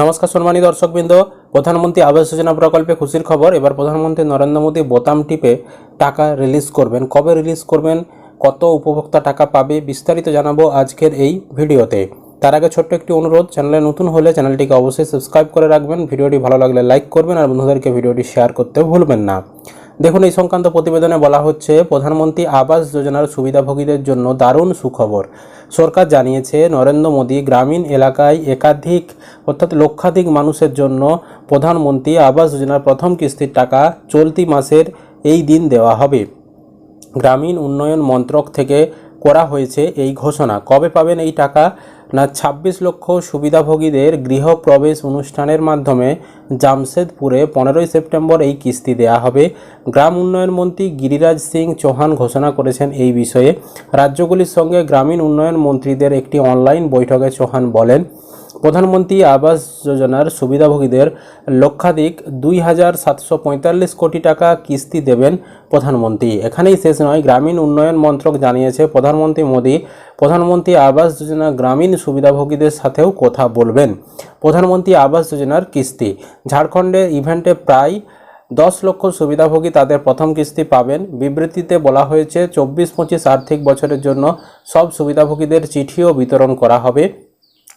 নমস্কার সম্মানী দর্শকবৃন্দ, প্রধানমন্ত্রী আবাস যোজনা প্রকল্পে খুশির খবর। এবার প্রধানমন্ত্রী নরেন্দ্র মোদী বোতাম টিপে টাকা রিলিজ করবেন। কবে রিলিজ করবেন? কত উপভোক্তা টাকা পাবে? বিস্তারিত জানাব আজকের এই ভিডিওতে। তার আগে ছোট্ট একটি অনুরোধ, চ্যানেলে নতুন হলে চ্যানেলটিকে অবশ্যই সাবস্ক্রাইব করে রাখবেন। ভিডিওটি ভালো লাগলে লাইক করবেন আর বন্ধুদেরকে ভিডিওটি শেয়ার করতে ভুলবেন না। দেখুন, এই সংক্রান্ত প্রতিবেদনে বলা হচ্ছে, প্রধানমন্ত্রী আবাস যোজনার সুবিধাভোগীদের জন্য দারুণ সুখবর। সরকার জানিয়েছে, নরেন্দ্র মোদী গ্রামীণ এলাকায় একাধিক, অর্থাৎ লক্ষাধিক মানুষের জন্য প্রধানমন্ত্রী আবাস যোজনার প্রথম কিস্তির টাকা চলতি মাসের এই দিন দেওয়া হবে। গ্রামীণ উন্নয়ন মন্ত্রক থেকে করা হয়েছে এই ঘোষণা। কবে পাবেন এই টাকা? না, ছাব্বিশ লক্ষ সুবিধাভোগীদের গৃহ প্রবেশ অনুষ্ঠানের মাধ্যমে জামশেদপুরে পনেরোই সেপ্টেম্বর এই কিস্তি দেয়া হবে। গ্রাম উন্নয়ন মন্ত্রী গিরিরাজ সিং চৌহান ঘোষণা করেছেন এই বিষয়ে। রাজ্যগুলির সঙ্গে গ্রামীণ উন্নয়ন মন্ত্রীদের একটি অনলাইন বৈঠকে চৌহান বলেন প্রধানমন্ত্রী আবাস যোজনার সুবিধাভোগীদের লক্ষাধিক দুই হাজার সাতশো পঁয়তাল্লিশ কোটি টাকা কিস্তি দেবেন প্রধানমন্ত্রী। এখানেই শেষ নয়, গ্রামীণ উন্নয়ন মন্ত্রক জানিয়েছে প্রধানমন্ত্রী মোদী। প্রধানমন্ত্রী আবাস যোজনা গ্রামীণ সুবিধাভোগীদের সাথেও কথা বলবেন। প্রধানমন্ত্রী আবাস যোজনার কিস্তি। ঝাড়খণ্ডের ইভেন্টে প্রায় দশ লক্ষ সুবিধাভোগী তাদের প্রথম কিস্তি পাবেন। বিবৃতিতে বলা হয়েছে, চব্বিশ পঁচিশ আর্থিক বছরের জন্য সব সুবিধাভোগীদের চিঠিও বিতরণ করা হবে।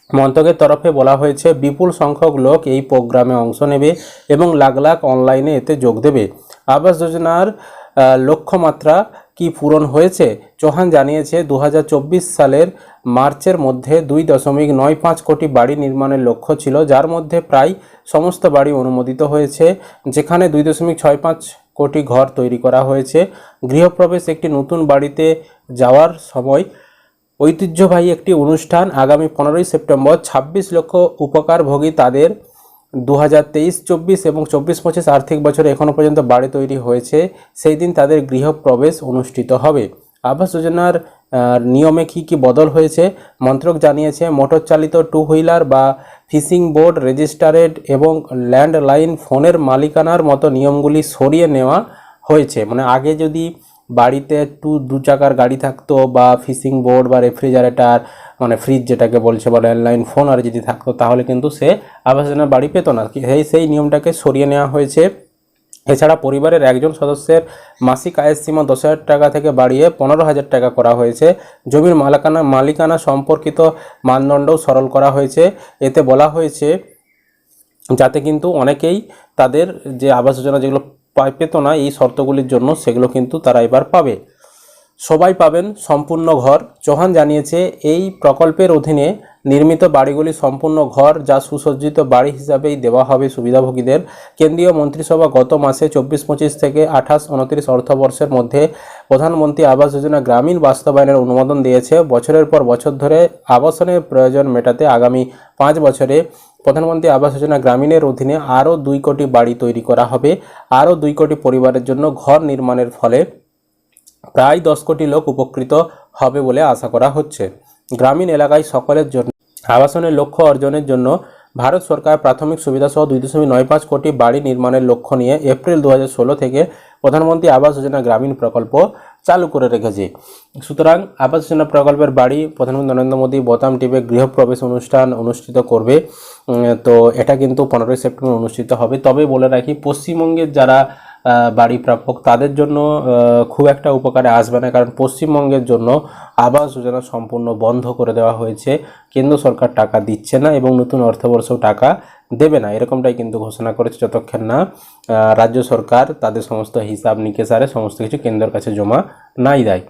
মন্ত্রকের তরফে বলা হয়েছে, বিপুল সংখ্যক লোক এই প্রোগ্রামে অংশ নেবে এবং লাখ লাখ অনলাইনে এতে যোগ দেবে। আবাস যোজনার লক্ষ্যমাত্রা কি পূরণ হয়েছে? চৌহান জানিয়েছে দু হাজার চব্বিশ সালের মার্চের মধ্যে দুই দশমিক নয় পাঁচ কোটি বাড়ি নির্মাণের লক্ষ্য ছিল, যার মধ্যে প্রায় সমস্ত বাড়ি অনুমোদিত হয়েছে, যেখানে দুই দশমিক ছয় পাঁচ কোটি ঘর তৈরি করা হয়েছে। গৃহপ্রবেশ একটি নতুন বাড়িতে যাওয়ার সময় ঐতিহ্যবাহী একটি অনুষ্ঠান আগামী পনেরোই সেপ্টেম্বর ছাব্বিশ লক্ষ উপকারভোগী তাদের দু হাজার তেইশ, চব্বিশ এবং চব্বিশ পঁচিশ আর্থিক বছরে এখনও পর্যন্ত বাড়ি তৈরি হয়েছে। সেই দিন তাদের গৃহপ্রবেশ অনুষ্ঠিত হবে। আবাস যোজনার নিয়মে কি কি বদল হয়েছে? মন্ত্রক জানিয়েছে, মোটর চালিত টু হুইলার বা ফিশিং বোর্ড রেজিস্টারেড এবং ল্যান্ডলাইন ফোনের মালিকানার মতো নিয়মগুলি সরিয়ে নেওয়া হয়েছে। মানে আগে যদি বাড়িতে একটু দু চাকার গাড়ি থাকতো বা ফিশিং বোর্ড বা রেফ্রিজারেটর মানে ফ্রিজ যেটাকে বলছে বা ল্যান্ডলাইন ফোন আর যদি থাকতো তাহলে কিন্তু সে আবাস যোজনা বাড়ি পেত না। সেই সেই নিয়মটাকে সরিয়ে নেওয়া হয়েছে। এছাড়া পরিবারের একজন সদস্যের মাসিক আয়ের সীমা দশ হাজার টাকা থেকে বাড়িয়ে পনেরো হাজার টাকা করা হয়েছে। জমির মালিকানা মালিকানা সম্পর্কিত মানদণ্ডও সরল করা হয়েছে। এতে বলা হয়েছে, যাতে কিন্তু অনেকেই তাদের যে আবাস যোজনা যেগুলো পেত না এই শর্তগুলির জন্য, সেগুলো কিন্তু তারা এবার পাবে। সবাই পাবেন সম্পূর্ণ ঘর। চৌহান জানিয়েছে, এই প্রকল্পের অধীনে নির্মিত বাড়িগুলি সম্পূর্ণ ঘর, যা সুসজ্জিত বাড়ি হিসাবেই দেওয়া হবে সুবিধাভোগীদের। কেন্দ্রীয় মন্ত্রিসভা গত মাসে চব্বিশ পঁচিশ থেকে আঠাশ উনত্রিশ অর্থবর্ষের মধ্যে প্রধানমন্ত্রী আবাস যোজনা গ্রামীণ বাস্তবায়নের অনুমোদন দিয়েছে। বছরের পর বছর ধরে আবাসনের প্রয়োজন মেটাতে আগামী পাঁচ বছরে প্রধানমন্ত্রী আবাস যোজনা গ্রামীণের অধীনে আরও দুই কোটি বাড়ি তৈরি করা হবে। আরও দুই কোটি পরিবারের জন্য ঘর নির্মাণের ফলে প্রায় দশ কোটি লোক উপকৃত হবে বলে আশা করা হচ্ছে। গ্রামীণ এলাকায় সকলের জন্য আবাসনের লক্ষ্য অর্জনের জন্য ভারত সরকার প্রাথমিক সুবিধাসহ দুই দশমিক নয় পাঁচ কোটি বাড়ি নির্মাণের লক্ষ্য নিয়ে এপ্রিল দু থেকে প্রধানমন্ত্রী আবাস যোজনা গ্রামীণ প্রকল্প চালু করে রেখেছে। সুতরাং আবাস যোজনা প্রকল্পের বাড়ি প্রধানমন্ত্রী নরেন্দ্র মোদী বোতাম টিপে গৃহপ্রবেশ অনুষ্ঠান অনুষ্ঠিত করবে। তো এটা কিন্তু পনেরোই সেপ্টেম্বর অনুষ্ঠিত হবে। তবে বলে রাখি, পশ্চিমবঙ্গের যারা বাড়ি প্রাপক, তাদের জন্য খুব একটা উপকারে আসবে না। কারণ পশ্চিমবঙ্গের জন্য আবাস যোজনা সম্পূর্ণ বন্ধ করে দেওয়া হয়েছে। কেন্দ্র সরকার টাকা দিচ্ছে না এবং নতুন অর্থবর্ষেও টাকা দেবে না। এরকমটাই কিন্তু ঘোষণা করেছে যতক্ষণ না রাজ্য সরকার তাদের সমস্ত হিসাব নিকেশ আরে সমস্ত কিছু কেন্দ্রের কাছে জমা নাই দেয়।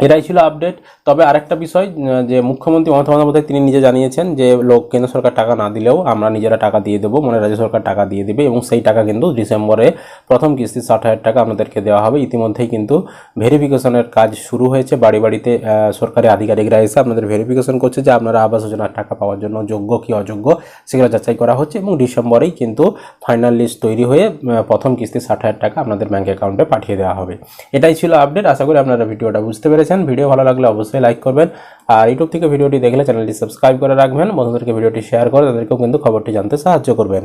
এটাই ছিল আপডেট তবে আরেকটা বিষয় যে মুখ্যমন্ত্রী মমতা বন্দ্যোপাধ্যায়, তিনি নিজে জানিয়েছেন যে, লোক, কেন্দ্র সরকার টাকা না দিলেও আমরা নিজেরা টাকা দিয়ে দেবো মানে রাজ্য সরকার টাকা দিয়ে দেবে, এবং সেই টাকা কিন্তু ডিসেম্বরে প্রথম কিস্তি ষাট হাজার টাকা আপনাদেরকে দেওয়া হবে। ইতিমধ্যেই কিন্তু ভেরিফিকেশনের কাজ শুরু হয়েছে। বাড়ি বাড়িতে সরকারি আধিকারিকরা এসে আপনাদের ভেরিফিকেশন করছে যে, আপনারা আবাস যোজনার টাকা পাওয়ার জন্য যোগ্য কি অযোগ্য সেগুলো যাচাই করা হচ্ছে, এবং ডিসেম্বরেই কিন্তু ফাইনাল লিস্ট তৈরি হয়ে প্রথম কিস্তি ষাট হাজার টাকা আপনাদের ব্যাঙ্ক অ্যাকাউন্টে পাঠিয়ে দেওয়া হবে। এটাই ছিল আপডেট আশা করি আপনারা ভিডিওটা বুঝতে পেরেছেন ভিডিও ভালো লাগলে অবশ্যই লাইক করবেন। আর ইউটিউব থেকে ভিডিওটি দেখলে চ্যানেলটি সাবস্ক্রাইব করে রাখবেন। বন্ধুদেরকে ভিডিওটি শেয়ার করে তাদেরকেও কিন্তু খবরটি জানতে সাহায্য করবেন।